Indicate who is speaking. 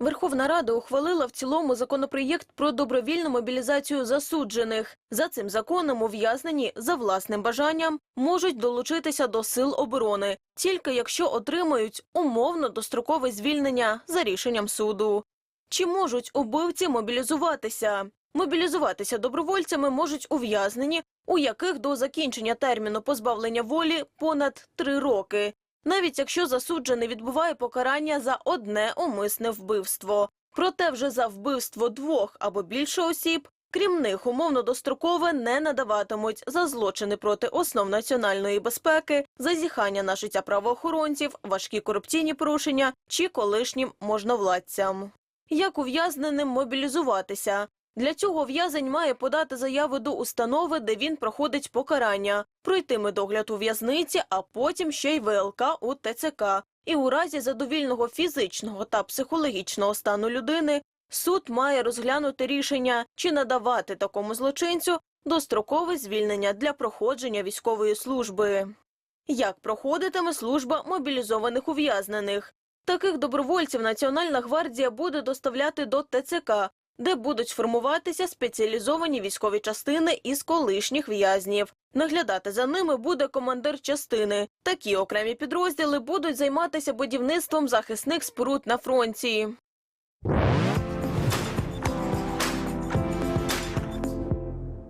Speaker 1: Верховна Рада ухвалила в цілому законопроєкт про добровільну мобілізацію засуджених. За цим законом ув'язнені за власним бажанням можуть долучитися до сил оборони, тільки якщо отримають умовно дострокове звільнення за рішенням суду. Чи можуть убивці мобілізуватися? Мобілізуватися добровольцями можуть ув'язнені, у яких до закінчення терміну позбавлення волі понад три роки навіть якщо засуджений відбуває покарання за одне умисне вбивство. Проте вже за вбивство двох або більше осіб, крім них умовно дострокове не надаватимуть за злочини проти основ національної безпеки, зазіхання на життя правоохоронців, важкі корупційні порушення чи колишнім можновладцям. Як ув'язненим мобілізуватися? Для цього в'язень має подати заяву до установи, де він проходить покарання, пройти медогляд у в'язниці, а потім ще й ВЛК у ТЦК. І у разі задовільного фізичного та психологічного стану людини суд має розглянути рішення, чи надавати такому злочинцю дострокове звільнення для проходження військової служби. Як проходитиме служба мобілізованих ув'язнених? Таких добровольців Національна гвардія буде доставляти до ТЦК, де будуть формуватися спеціалізовані військові частини із колишніх в'язнів. Наглядати за ними буде командир частини. Такі окремі підрозділи будуть займатися будівництвом захисних споруд на фронті.